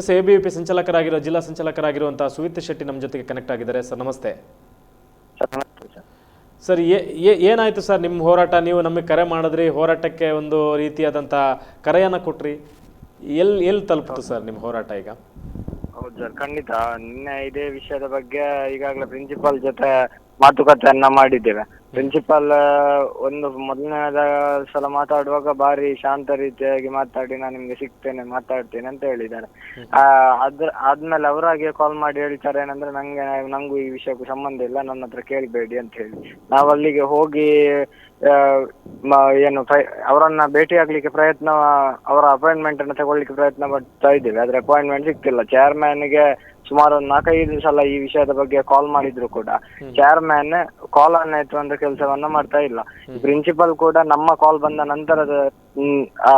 S A B P ಸಂಚಾಲಕರಾಗಿರೋ ಜಿಲ್ಲಾ ಸಂಚಾಲಕರಾಗಿರುವಂತಹ ಸುವಿತ್ ಶೆಟ್ಟಿ ನಮ್ಮ ಜೊತೆಗೆ ಕನೆಕ್ಟ್ ಆಗಿದ್ದಾರೆ. ಸರ್ ನಮಸ್ತೆ. ಸರ್ ಏನಾಯ್ತು ಸರ್ ನಿಮ್ಮ ಹೋರಾಟ? ನೀವು ನಮಗೆ ಕರೆ ಮಾಡಿದ್ರಿ ಹೋರಾಟಕ್ಕೆ ಒಂದು ರೀತಿಯಾದಂಥ ಕರೆಯನ್ನ ಕೊಟ್ರಿ. ಎಲ್ಲಿ ಎಲ್ಲಿ ತಲುಪಿತು ಸರ್ ನಿಮ್ಮ ಹೋರಾಟ ಈಗ? ಹೌದು ಸರ್ ಖಂಡಿತ. ನಿನ್ನೆ ಇದೇ ವಿಷಯದ ಬಗ್ಗೆ ಈಗಾಗಲೇ ಪ್ರಿನ್ಸಿಪಾಲ್ ಜೊತೆ ಮಾತುಕತೆಯನ್ನ ಮಾಡಿದ್ದೇವೆ. ಪ್ರಿನ್ಸಿಪಾಲ್ ಒಂದು ಮೊದಲನೇದ ಸಲ ಮಾತಾಡುವಾಗ ಬಾರಿ ಶಾಂತ ರೀತಿಯಾಗಿ ಮಾತಾಡಿ ನಾನು ನಿಮ್ಗೆ ಸಿಗ್ತೇನೆ ಮಾತಾಡ್ತೇನೆ ಅಂತ ಹೇಳಿದ್ದಾರೆ. ಆ, ಅದ್ರ ಆದ್ಮೇಲೆ ಅವರಾಗೆ ಕಾಲ್ ಮಾಡಿ ಹೇಳ್ತಾರೆ ಏನಂದ್ರೆ ನಂಗೆ ನಂಗೂ ಈ ವಿಷಯಕ್ಕೂ ಸಂಬಂಧ ಇಲ್ಲ ನನ್ನ ಹತ್ರ ಕೇಳಬೇಡಿ ಅಂತ ಹೇಳಿ. ನಾವು ಅಲ್ಲಿಗೆ ಹೋಗಿ ಏನು ಅವರನ್ನ ಭೇಟಿ ಆಗ್ಲಿಕ್ಕೆ ಪ್ರಯತ್ನ ಅವರ ಅಪಾಯಿಂಟ್ಮೆಂಟ್ ಅನ್ನು ತಗೊಳ್ಳಿಕ್ಕೆ ಪ್ರಯತ್ನ ಪಡ್ತಾ ಇದ್ದೇವೆ. ಆದ್ರೆ ಅಪಾಯಿಂಟ್ಮೆಂಟ್ ಸಿಗ್ತಿಲ್ಲ. ಚೇರ್ಮನ್ಗೆ ಸುಮಾರು ಒಂದು ನಾಲ್ಕೈದು ಸಲ ಈ ವಿಷಯದ ಬಗ್ಗೆ ಕಾಲ್ ಮಾಡಿದ್ರು ಕೂಡ. ಚೇರ್ಮ್ಯಾನ್ ಕಾಲ್ ಅನ್ನ ಎತ್ತುವಂತ ಕೆಲಸವನ್ನ ಮಾಡ್ತಾ ಇಲ್ಲ. ಪ್ರಿನ್ಸಿಪಲ್ ಕೂಡ ನಮ್ಮ ಕಾಲ್ ಬಂದ ನಂತರದ ಹ್ಮ್, ಆ,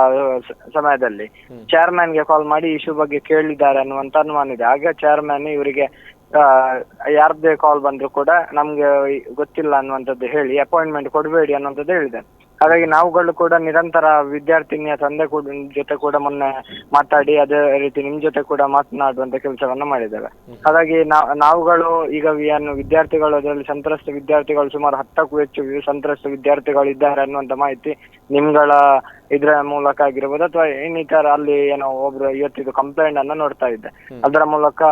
ಸಮಯದಲ್ಲಿ chairman ಚೇರ್ಮನ್ಗೆ ಕಾಲ್ ಮಾಡಿ ಇಶ್ಯೂ ಬಗ್ಗೆ ಕೇಳಿದ್ದಾರೆ ಅನ್ನುವಂತ ಅನುಮಾನ ಇದೆ. ಆಗ ಚೇರ್ಮನ್ ಇವರಿಗೆ ಯಾರ್ದೇ ಕಾಲ್ ಬಂದ್ರು ಕೂಡ ನಮ್ಗೆ ಗೊತ್ತಿಲ್ಲ ಅನ್ನುವಂಥದ್ದು ಹೇಳಿ ಅಪಾಯಿಂಟ್ಮೆಂಟ್ ಕೊಡಬೇಡಿ ಅನ್ನುವಂಥದ್ದು ಹೇಳಿದ್ದಾರೆ. ಹಾಗಾಗಿ ನಾವುಗಳು ಕೂಡ ನಿರಂತರ ವಿದ್ಯಾರ್ಥಿನಿಯ ತಂದೆ ಕೂಡ ಜೊತೆ ಕೂಡ ಮೊನ್ನೆ ಮಾತಾಡಿ ಅದೇ ರೀತಿ ನಿಮ್ ಜೊತೆ ಕೂಡ ಮಾತನಾಡುವಂತ ಕೆಲಸವನ್ನ ಮಾಡಿದ್ದೇವೆ. ಹಾಗಾಗಿ ನಾ- ನಾವುಗಳು ಈಗ ಏನು ವಿದ್ಯಾರ್ಥಿಗಳು ಅದರಲ್ಲಿ ಸಂತ್ರಸ್ತ ವಿದ್ಯಾರ್ಥಿಗಳು ಸುಮಾರು ಹತ್ತಕ್ಕೂ ಹೆಚ್ಚು ವಿ- ಸಂತ್ರಸ್ತ ವಿದ್ಯಾರ್ಥಿಗಳು ಇದ್ದಾರೆ ಅನ್ನುವಂತ ಮಾಹಿತಿ ನಿಮ್ಗಳ ಇದರ ಮೂಲಕ ಆಗಿರ್ಬೋದು ಅಥವಾ ಇನ್ನಿತರ ಅಲ್ಲಿ ಏನೋ ಒಬ್ರು ಇವತ್ತಿದು ಕಂಪ್ಲೇಂಟ್ ಅನ್ನ ನೋಡ್ತಾ ಇದ್ದೆ. ಅದರ ಮೂಲಕ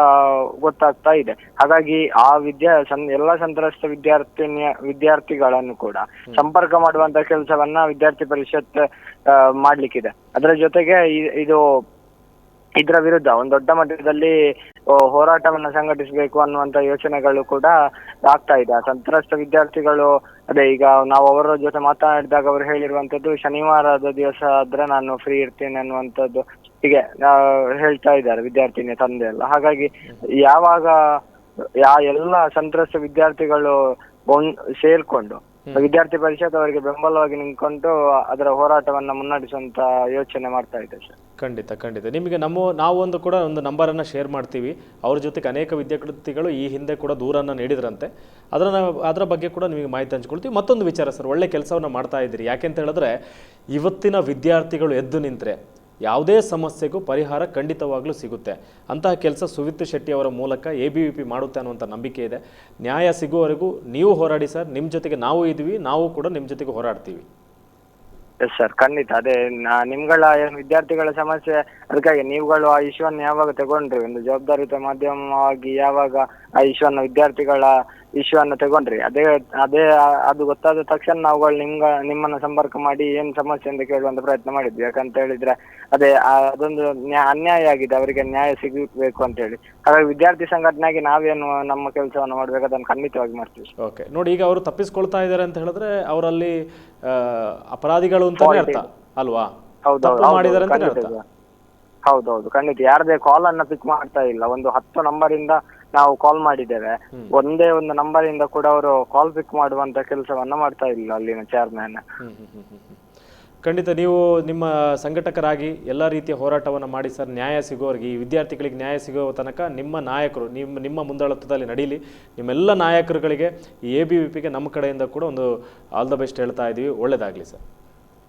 ಗೊತ್ತಾಗ್ತಾ ಇದೆ. ಹಾಗಾಗಿ ಆ ವಿದ್ಯಾ ಸಂ- ಎಲ್ಲಾ ಸಂತ್ರಸ್ತ ವಿದ್ಯಾರ್ಥಿನಿಯ ವಿದ್ಯಾರ್ಥಿಗಳನ್ನು ಕೂಡ ಸಂಪರ್ಕ ಮಾಡುವಂತ ಕೆಲಸವನ್ನ ವಿದ್ಯಾರ್ಥಿ ಪರಿಷತ್ ಮಾಡ್ಲಿಕ್ಕಿದೆ. ಅದರ ಜೊತೆಗೆ ಇದು ಇದರ ವಿರುದ್ಧ ಒಂದು ದೊಡ್ಡ ಮಟ್ಟದಲ್ಲಿ ಹೋರಾಟವನ್ನ ಸಂಘಟಿಸಬೇಕು ಅನ್ನುವಂತ ಯೋಚನೆಗಳು ಕೂಡ ಆಗ್ತಾ ಇದೆ. ಸಂತ್ರಸ್ತ ವಿದ್ಯಾರ್ಥಿಗಳು, ಅದೇ ಈಗ ನಾವು ಅವರ ಜೊತೆ ಮಾತನಾಡಿದಾಗ ಅವರು ಹೇಳಿರುವಂತದ್ದು, ಶನಿವಾರದ ದಿವಸ ಆದ್ರೆ ನಾನು ಫ್ರೀ ಇರ್ತೇನೆ ಅನ್ನುವಂಥದ್ದು ಹೀಗೆ ಹೇಳ್ತಾ ಇದ್ದಾರೆ ವಿದ್ಯಾರ್ಥಿನಿಯ ತಂದೆ ಎಲ್ಲ ಹಾಗಾಗಿ ಯಾವಾಗ, ಯಾ ಎಲ್ಲ ಸಂತ್ರಸ್ತ ವಿದ್ಯಾರ್ಥಿಗಳು ಸೇರ್ಕೊಂಡು ವಿದ್ಯಾರ್ಥಿ ಪರಿಷತ್ ಅವರಿಗೆ ಬೆಂಬಲವಾಗಿ ನಿಂತ್ಕೊಂಡು ಅದರ ಹೋರಾಟವನ್ನ ಮುನ್ನಡೆಸುವಂತ ಯೋಚನೆ ಮಾಡ್ತಾ ಇದೆ ಸರ್. ಖಂಡಿತ ಖಂಡಿತ. ನಿಮಗೆ ನಮ್ಮ ನಾವು ಒಂದು ಕೂಡ ಒಂದು ನಂಬರನ್ನು ಶೇರ್ ಮಾಡ್ತೀವಿ. ಅವ್ರ ಜೊತೆಗೆ ಅನೇಕ ವಿದ್ಯಾರ್ಥಿಗಳು ಈ ಹಿಂದೆ ಕೂಡ ದೂರನ್ನ ನೀಡಿದ್ರಂತೆ. ಅದರ ಅದರ ಬಗ್ಗೆ ಕೂಡ ನಿಮಗೆ ಮಾಹಿತಿ ಹಂಚ್ಕೊಳ್ತೀವಿ. ಮತ್ತೊಂದು ವಿಚಾರ ಸರ್ ಒಳ್ಳೆ ಕೆಲಸವನ್ನ ಮಾಡ್ತಾ ಇದ್ದೀರಿ. ಯಾಕೆಂತ ಹೇಳಿದ್ರೆ ಇವತ್ತಿನ ವಿದ್ಯಾರ್ಥಿಗಳು ಎದ್ದು ನಿಂತರೆ ಯಾವುದೇ ಸಮಸ್ಯೆಗೂ ಪರಿಹಾರ ಖಂಡಿತವಾಗ್ಲೂ ಸಿಗುತ್ತೆ. ಅಂತಹ ಕೆಲಸ ಸುವಿತ್ ಶೆಟ್ಟಿ ಅವರ ಮೂಲಕ ಎ ಬಿ ವಿ ಪಿ ಮಾಡುತ್ತೆ ಅನ್ನುವಂಥ ನಂಬಿಕೆ ಇದೆ. ನ್ಯಾಯ ಸಿಗುವವರೆಗೂ ನೀವು ಹೋರಾಡಿ ಸರ್, ನಿಮ್ಮ ಜೊತೆಗೆ ನಾವು ಇದ್ದೀವಿ, ನಾವು ಕೂಡ ನಿಮ್ಮ ಜೊತೆಗೆ ಹೋರಾಡ್ತೀವಿ. ಎಸ್ ಸರ್ ಖಂಡಿತ. ಅದೇ ನಿಮ್ಗಳ ಏನು ವಿದ್ಯಾರ್ಥಿಗಳ ಸಮಸ್ಯೆ ಅದಕ್ಕಾಗಿ ನೀವುಗಳು ಆ ಇಶ್ಯೂವನ್ನು ಯಾವಾಗ ತಗೊಂಡ್ರಿ? ಒಂದು ಜವಾಬ್ದಾರಿಯುತ ಮಾಧ್ಯಮವಾಗಿ ಯಾವಾಗ ಆ ಇಶ್ಯೂವನ್ನು ವಿದ್ಯಾರ್ಥಿಗಳ ಇಶ್ಯೂವನ್ನು ತಗೊಂಡ್ರಿ? ಅದೇ ಅದೇ ಅದು ಗೊತ್ತಾದ ತಕ್ಷಣ ನಾವುಗಳು ನಿಮ್ಗ ನಿಮ್ಮನ್ನ ಸಂಪರ್ಕ ಮಾಡಿ ಏನ್ ಸಮಸ್ಯೆ ಅಂತ ಕೇಳುವಂತ ಪ್ರಯತ್ನ ಮಾಡಿದ್ವಿ. ಯಾಕಂತ ಹೇಳಿದ್ರೆ ಅದೇ ಅದೊಂದು ನ್ಯಾ- ಅನ್ಯಾಯ ಆಗಿದೆ. ಅವರಿಗೆ ನ್ಯಾಯ ಸಿಗಬೇಕು ಅಂತ ಹೇಳಿ. ಹಾಗಾಗಿ ವಿದ್ಯಾರ್ಥಿ ಸಂಘಟನೆಯಾಗಿ ನಾವೇನು ನಮ್ಮ ಕೆಲಸವನ್ನು ಮಾಡ್ಬೇಕು? ಅದನ್ನು ಖಂಡಿತವಾಗಿ ಮಾಡ್ತೀವಿ. ಓಕೆ ನೋಡಿ ಈಗ ಅವರು ತಪ್ಪಿಸ್ಕೊಳ್ತಾ ಇದ್ದಾರೆ ಅಂತ ಹೇಳಿದ್ರೆ ಅವರಲ್ಲಿ ಆ, ಅಪರಾಧಿಗಳು ಅಂತಾನೆ ಅರ್ಥ. ಅಲ್ವಾ? ಹೌದು ತಪ್ಪು ಮಾಡಿದ್ದಾರೆ ಅಂತಾನೆ ಖಂಡಿತ ಅರ್ಥ. ಹೌದೌದು ಖಂಡಿತ ಯಾರದೇ ಕಾಲ್ ಅನ್ನ ಪಿಕ್ ಮಾಡ್ತಾ ಇಲ್ಲ. ಒಂದು ಹತ್ತು ನಂಬರ್ ಇಂದ ನಾವು ಕಾಲ್ ಮಾಡಿದ್ದೇವೆ. ಒಂದೇ ಒಂದು ನಂಬರ್ ಇಂದ ಕೂಡ ಅವರು ಕಾಲ್ ಪಿಕ್ ಮಾಡುವಂತ ಕೆಲಸವನ್ನ ಮಾಡ್ತಾ ಇಲ್ಲ ಅಲ್ಲಿನ ಚೇರ್ಮನ್. ಖಂಡಿತ ನೀವು ನಿಮ್ಮ ಸಂಘಟಕರಾಗಿ ಎಲ್ಲ ರೀತಿಯ ಹೋರಾಟವನ್ನು ಮಾಡಿ ಸರ್. ನ್ಯಾಯ ಸಿಗೋರಿಗೆ ಈ ವಿದ್ಯಾರ್ಥಿಗಳಿಗೆ ನ್ಯಾಯ ಸಿಗೋ ತನಕ ನಿಮ್ಮ ನಾಯಕರು ನಿಮ್ಮ ನಿಮ್ಮ ಮುಂದಾಳತ್ವದಲ್ಲಿ ನಡೀಲಿ. ನಿಮ್ಮೆಲ್ಲ ನಾಯಕರುಗಳಿಗೆ ಈ ಎ ಬಿ ವಿ ಪಿಗೆ ನಮ್ಮ ಕಡೆಯಿಂದ ಕೂಡ ಒಂದು ಆಲ್ ದ ಬೆಸ್ಟ್ ಹೇಳ್ತಾ ಇದ್ದೀವಿ ಒಳ್ಳೇದಾಗಲಿ ಸರ್.